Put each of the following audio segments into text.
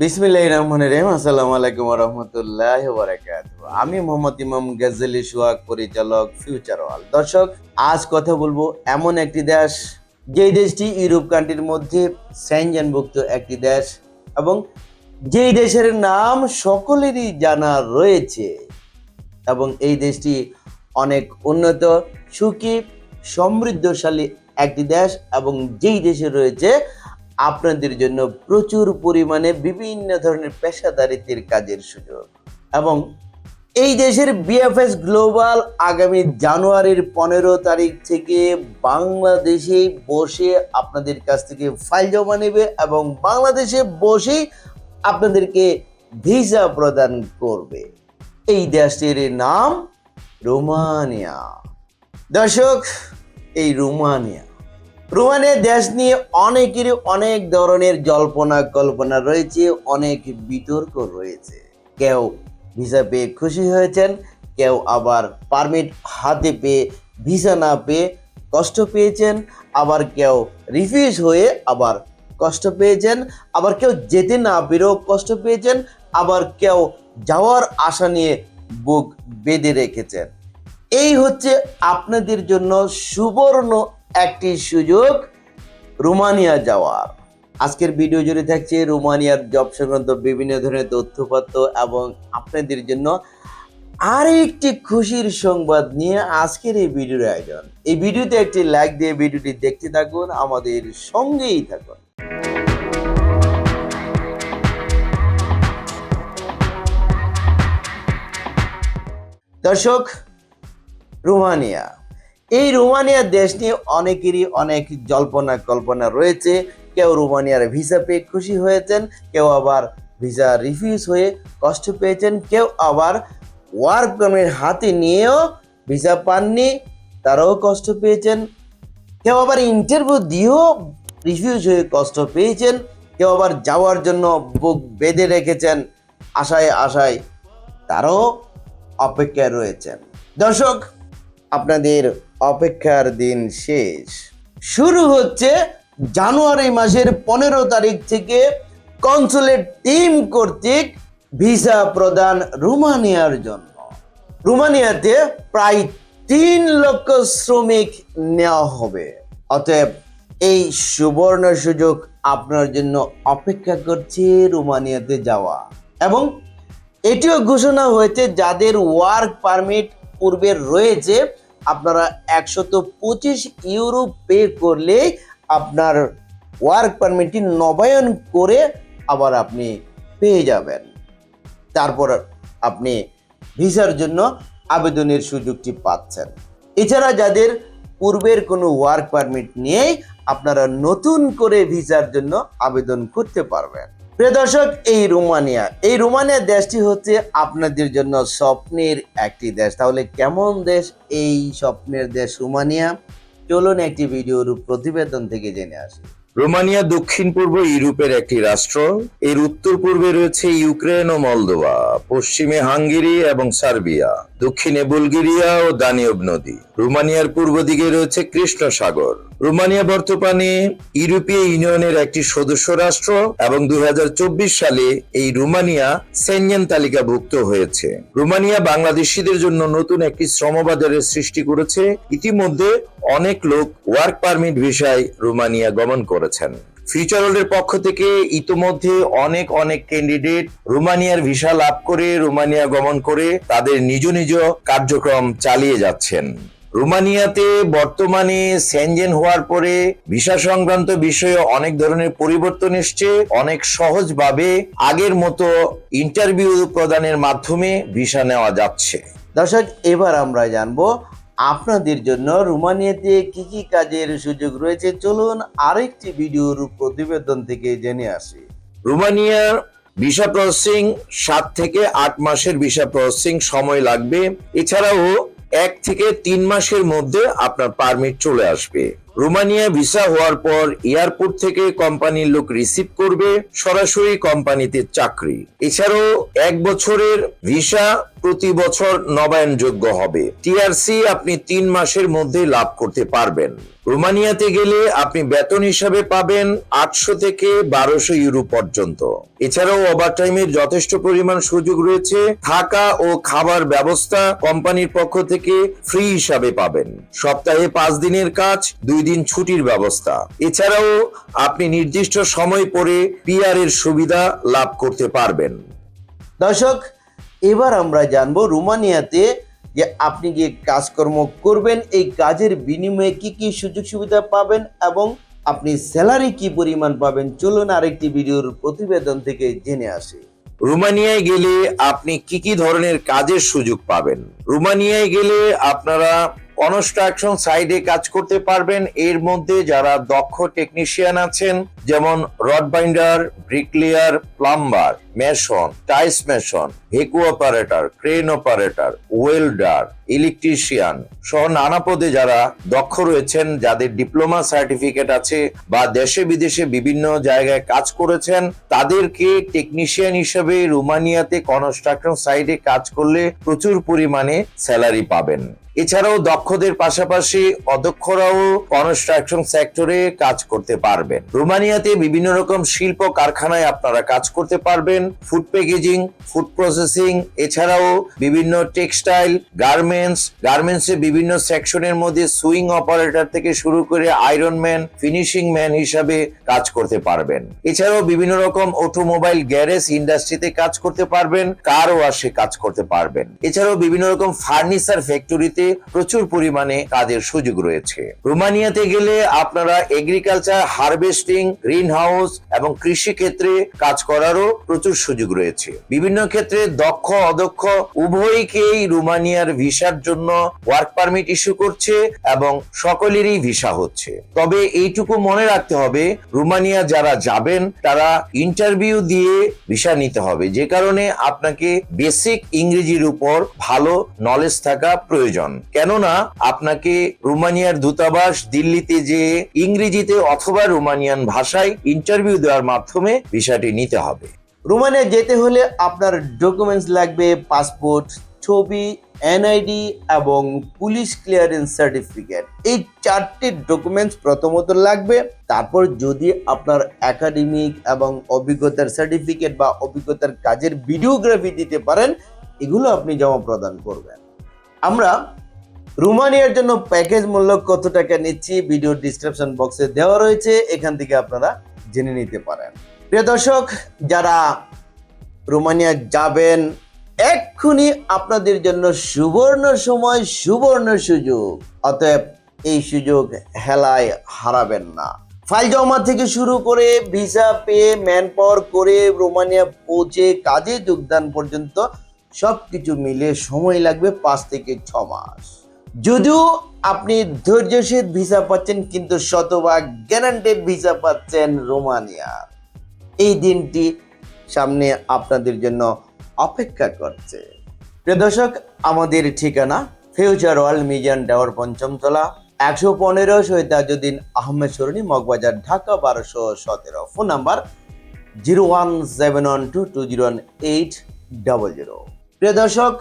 বিসমিল্লাহ রহমান রহিম। আসসালামু আলাইকুম রহমতুল্লাহ আমি মোহাম্মদ ইমাম গাজ্জালি সুহাগ, পরিচালক ফিউচার ওয়াল দর্শক, আজ কথা বলব এমন একটি দেশ, যেই দেশটি ইউরোপ কান্ট্রির মধ্যে স্যানজনভুক্ত একটি দেশ, এবং যেই দেশের নাম সকলেরই জানা রয়েছে, এবং এই দেশটি অনেক উন্নত, সুখী, সমৃদ্ধশালী একটি দেশ, এবং যেই দেশে রয়েছে আপনাদের জন্য প্রচুর পরিমাণে বিভিন্ন ধরনের পেশাদারিত্বের কাজের সুযোগ। এবং এই দেশের বিএফএস গ্লোবাল আগামী জানুয়ারির পনেরো তারিখ থেকে বাংলাদেশে বসে আপনাদের কাছ থেকে ফাইল জমা নেবে এবং বাংলাদেশে বসেই আপনাদেরকে ভিসা প্রদান করবে। এই দেশটির নাম রোমানিয়া। দর্শক, এই রোমানিয়া। রোমানিয়া দেশ নিয়ে অনেকেরই অনেক ধরনের জল্পনা কল্পনা রয়েছে, অনেক বিতর্ক রয়েছে। কেউ ভিসা পেয়ে খুশি হয়েছেন, কেউ আবার পারমিট হাতে পেয়ে ভিসা না পেয়ে কষ্ট পেয়েছেন, আবার কেউ রিফিউজ হয়ে আবার কষ্ট পেয়েছেন, আবার কেউ যেতে না পেরেও কষ্ট পেয়েছেন, আবার কেউ যাওয়ার আশা নিয়ে বুক বেঁধে রেখেছেন। এই হচ্ছে আপনাদের জন্য সুবর্ণ একটি সুযোগ, রোমানিয়া যাওয়ার। আজকের ভিডিও জুড়ে থাকছে রোমানিয়ার জব সংক্রান্ত বিভিন্ন ধরনের তথ্যপত্র এবং আপনাদের জন্য আরেকটি খুশির সংবাদ নিয়ে আজকের এই ভিডিওর আয়োজন। এই ভিডিওতে একটি লাইক দিয়ে ভিডিওটি দেখতে থাকুন, আমাদের সঙ্গেই থাকুন। দর্শক, রোমানিয়া। এই রোমানিয়া দেশ নিয়ে অনেকেরই অনেক জল্পনা কল্পনা রয়েছে। কেউ রোমানিয়ার ভিসা পেয়ে খুশি হয়েছেন, কেউ আবার ভিসা রিফিউজ হয়ে কষ্ট পেয়েছেন, কেউ আবার ওয়ার্ক পারমিট হাতে নিয়েও ভিসা পাননি, তারাও কষ্ট পেয়েছেন। কেউ আবার ইন্টারভিউ দিয়েও রিফিউজ হয়ে কষ্ট পেয়েছেন, কেউ আবার যাওয়ার জন্য বুক বেঁধে রেখেছেন। আশায় আশায় তারাও অপেক্ষায় রয়েছেন। দর্শক, আপনাদের অপেক্ষার দিন শেষ। শুরু হচ্ছে জানুয়ারি মাসের পনেরো তারিখ থেকে কনসুলেট টিম কর্তৃক ভিসা প্রদান রোমানিয়ার জন্য। রোমানিয়াতে প্রায় তিন লক্ষ শ্রমিক নেওয়া হবে। অতএব এই সুবর্ণ সুযোগ আপনার জন্য অপেক্ষা করছে রোমানিয়াতে যাওয়া। এবং এটিও ঘোষণা হয়েছে যাদের ওয়ার্ক পারমিট পূর্বে রয়েছে আপনারা একশত পঁচিশ ইউরো পে করলে আপনার ওয়ার্ক পারমিটটি নবায়ন করে আবার আপনি পেয়ে যাবেন। তারপর আপনি ভিসার জন্য আবেদনের সুযোগটি পাচ্ছেন। এছাড়া যাদের পূর্বের কোনো ওয়ার্ক পারমিট নেই, আপনারা নতুন করে ভিসার জন্য আবেদন করতে পারবেন। প্রিয় দর্শক, এই রোমানিয়া এই রোমানিয়া দেশটি হচ্ছে আপনাদের জন্য স্বপ্নের একটি দেশ। তাহলে কেমন দেশ এই স্বপ্নের দেশ রোমানিয়া? চলুন একটি ভিডিওর প্রতিবেদন থেকে জেনে আসি। রোমানিয়া দক্ষিণ পূর্ব ইউরোপের একটি রাষ্ট্র। এর উত্তর পূর্বে রয়েছে ইউক্রেন ও মলদোভা, পশ্চিমে হাঙ্গেরি এবং সার্বিয়া। দক্ষিণে বুলগেরিয়া ও দানিয়ব নদী। রোমানিয়ার পূর্ব দিকে রয়েছে কৃষ্ণ সাগর রোমানিয়া বর্তমানে ইউরোপীয় ইউনিয়নের একটি সদস্য রাষ্ট্র এবং দুই হাজার চব্বিশ সালে এই রোমানিয়া সেনজেন তালিকাভুক্ত হয়েছে। রোমানিয়া বাংলাদেশিদের জন্য নতুন একটি শ্রমবাজারের সৃষ্টি করেছে। ইতিমধ্যে অনেক লোক ওয়ার্ক পারমিট ভিসায় রোমানিয়া গমন করেছেন। ফিউচারলের পক্ষ থেকে ইতোমধ্যে অনেক অনেক ক্যান্ডিডেট রোমানিয়ার ভিসা লাভ করে, রোমানিয়া গমন করে তাদের নিজ নিজ কার্যক্রম চালিয়ে যাচ্ছেন। রোমানিয়াতে বর্তমানে সেনজেন হওয়ার পরে ভিসা সংক্রান্ত বিষয়ে অনেক ধরনের পরিবর্তন এসছে। অনেক সহজভাবে আগের মতো ইন্টারভিউ প্রদানের মাধ্যমে ভিসা নেওয়া যাচ্ছে। দর্শক, এবার আমরা জানব আপনাদের জন্য রোমানিয়াতে কি কি কাজের সুযোগ রয়েছে? চলুন আরেকটি ভিডিওর প্রতিবেদন থেকে জেনে আসি। রোমানিয়ার ভিসা প্রসেসিং সাত থেকে আট মাসের ভিসা প্রসেসিং সময় লাগবে। এছাড়াও এক থেকে তিন মাসের মধ্যে আপনার পারমিট চলে আসবে। রোমানিয়া ভিসা হওয়ার পর এয়ারপোর্ট থেকে কোম্পানির লোক রিসিভ করবে, সরাসরি কোম্পানিতে চাকরি। এছাড়াও এক বছরের ভিসা প্রতি বছর নবায়নযোগ্য হবে। টিআরসি আপনি তিন মাসের মধ্যে লাভ করতে পারবেন। রোমানিয়াতে গেলে আপনি বেতন হিসাবে পাবেন আটশো থেকে বারোশো ইউরো পর্যন্ত। এছাড়াও ওভারটাইমের যথেষ্ট পরিমাণ সুযোগ রয়েছে, থাকা ও খাবার ব্যবস্থা কোম্পানির পক্ষ থেকে ফ্রি হিসাবে পাবেন। সপ্তাহে পাঁচ দিনের কাজ, দুই দিন ছুটির ব্যবস্থা। এছাড়াও আপনি নির্দিষ্ট সময় পরে পিআর এর সুবিধা লাভ করতে পারবেন। দর্শক এবার আমরা জানব রোমানিয়াতে যে আপনি যে কাজকর্ম করবেন, এই কাজের বিনিময়ে কি কি সুযোগ সুবিধা পাবেন এবং আপনি স্যালারি কি পরিমাণ পাবেন? চলুন আরেকটি ভিডিওর প্রতিবেদন থেকে জেনে আসি। রোমানিয়ায় গেলে আপনি কি কি ধরনের কাজের সুযোগ পাবেন? রোমানিয়ায় গেলে আপনারা কনস্ট্রাকশন সাইডে কাজ করতে পারবেন। এর মধ্যে যারা দক্ষ টেকনিশিয়ান আছেন, যেমন rod binder bricklayer, plumber mason tiles mason, হেকু operator, crane operator, welder, electrician সহ নানা পদে যারা দক্ষ রয়েছেন, যাদের ডিপ্লোমা সার্টিফিকেট আছে বা দেশে বিদেশে বিভিন্ন জায়গায় কাজ করেছেন, তাদেরকে টেকনিশিয়ান হিসেবে রোমানিয়াতে কনস্ট্রাকশন সাইডে কাজ করলে প্রচুর পরিমাণে স্যালারি পাবেন। এছাড়াও দক্ষদের পাশাপাশি অদক্ষরাও কনস্ট্রাকশন সেক্টরে কাজ করতে পারবেন। রোমানিয়াতে বিভিন্ন রকম শিল্প কারখানায় আপনারা কাজ করতে পারবেন ফুড প্যাকেজিং ফুড প্রসেসিং এছাড়াও বিভিন্ন টেক্সটাইল গার্মেন্টস গার্মেন্টস এর বিভিন্ন সেকশনের মধ্যে সুইং অপারেটর থেকে শুরু করে আয়রন ম্যান ফিনিশিং ম্যান হিসাবে কাজ করতে পারবেন। এছাড়াও বিভিন্ন রকম অটোমোবাইল গ্যারেজ ইন্ডাস্ট্রিতে কাজ করতে পারবেন কার ওয়াশে কাজ করতে পারবেন। এছাড়াও বিভিন্ন রকম ফার্নিচার ফ্যাক্টরিতে প্রচুর পরিমাণে কাজের সুযোগ রয়েছে। রোমানিয়াতে গেলে আপনারা এগ্রিকালচার হারভেস্টিং গ্রিন হাউস এবং কৃষি ক্ষেত্রে কাজ করারও প্রচুর সুযোগ রয়েছে। বিভিন্ন ক্ষেত্রে দক্ষ, অদক্ষ, উভয়কেই রোমানিয়ার ভিসার জন্য ওয়ার্ক পারমিট ইস্যু করছে এবং সকলেরই ভিসা হচ্ছে। তবে এইটুকু মনে রাখতে হবে, রোমানিয়া যারা যাবেন, তারা ইন্টারভিউ দিয়ে ভিসা নিতে হবে। যে কারণে আপনাকে বেসিক ইংরেজির উপর ভালো নলেজ থাকা প্রয়োজন। কেননা আপনাকে রোমানিয়ার দূতাবাস দিল্লিতে যে ইংরেজিতে অথবা রোমানিয়ান ভাষায় ইন্টারভিউ দেওয়ার মাধ্যমে ভিসাটি নিতে হবে। রোমানিয়া যেতে হলে আপনার ডকুমেন্টস লাগবে পাসপোর্ট ছবি এনআইডি এবং পুলিশ ক্লিয়ারেন্স সার্টিফিকেট এই চারটি ডকুমেন্টস প্রথমত লাগবে। তারপর যদি আপনার একাডেমিক এবং অভিজ্ঞতার সার্টিফিকেট বা অভিজ্ঞতার কাজের ভিডিওগ্রাফি দিতে পারেন, এগুলো আপনি জমা প্রদান করবেন। আমরা রোমানিয়ার জন্য প্যাকেজ মূল্য কত টাকা নিচ্ছি ভিডিও ডিসক্রিপশন বক্সে দেওয়া রয়েছে, এখান থেকে আপনারা জেনে নিতে পারেন। প্রিয় দর্শক, যারা রোমানিয়া যাবেন, এক্ষুনি আপনাদের জন্য সুবর্ণ সময়, সুবর্ণ সুযোগ। অতএব এই সুযোগ হেলায় হারাবেন না। ফাইল জমা থেকে শুরু করে ভিসা পেয়ে ম্যান পাওয়ার করে রোমানিয়া পৌঁছে কাজে যোগদান পর্যন্ত সবকিছু মিলে সময় লাগবে পাঁচ থেকে ছ মাস। যদিও আপনি ধৈর্যশীল ভিসা পাচ্ছেন, কিন্তু শতভাগ গ্যারান্টেড ভিসা পাচ্ছেন রোমানিয়ার এই দিনটি সামনে আপনাদের জন্য অপেক্ষা করছে। প্রিয় দর্শক, আমাদের ঠিকানা ফিউচার ওয়ার্ল্ড মিউজিয়াম টাওয়ার পঞ্চমতলা, একশো পনেরো শহীদ আহমেদ সরণি, মগবাজার, ঢাকা, বারোশো সতেরো। Phone number zero one seven one two two zero one eight double zero. প্রিয় দর্শক,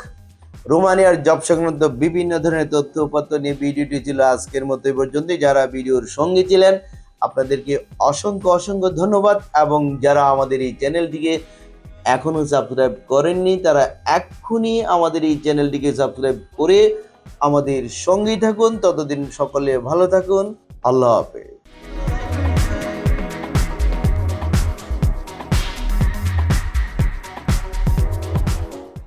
রোমানিয়ার জব সংক্রান্ত বিভিন্ন ধরনের তথ্য উপাত্ত নিয়ে ভিডিওটি ছিল আজকের মতো এই পর্যন্ত যারা ভিডিওর সঙ্গে ছিলেন আপনাদেরকে অসংখ্য অসংখ্য ধন্যবাদ এবং যারা আমাদের এই চ্যানেলটিকে এখনও সাবস্ক্রাইব করেননি, তারা এক্ষুনি আমাদের এই চ্যানেলটিকে সাবস্ক্রাইব করে আমাদের সঙ্গেই থাকুন। ততদিন সকলে ভালো থাকুন। আল্লাহ হাফেজ।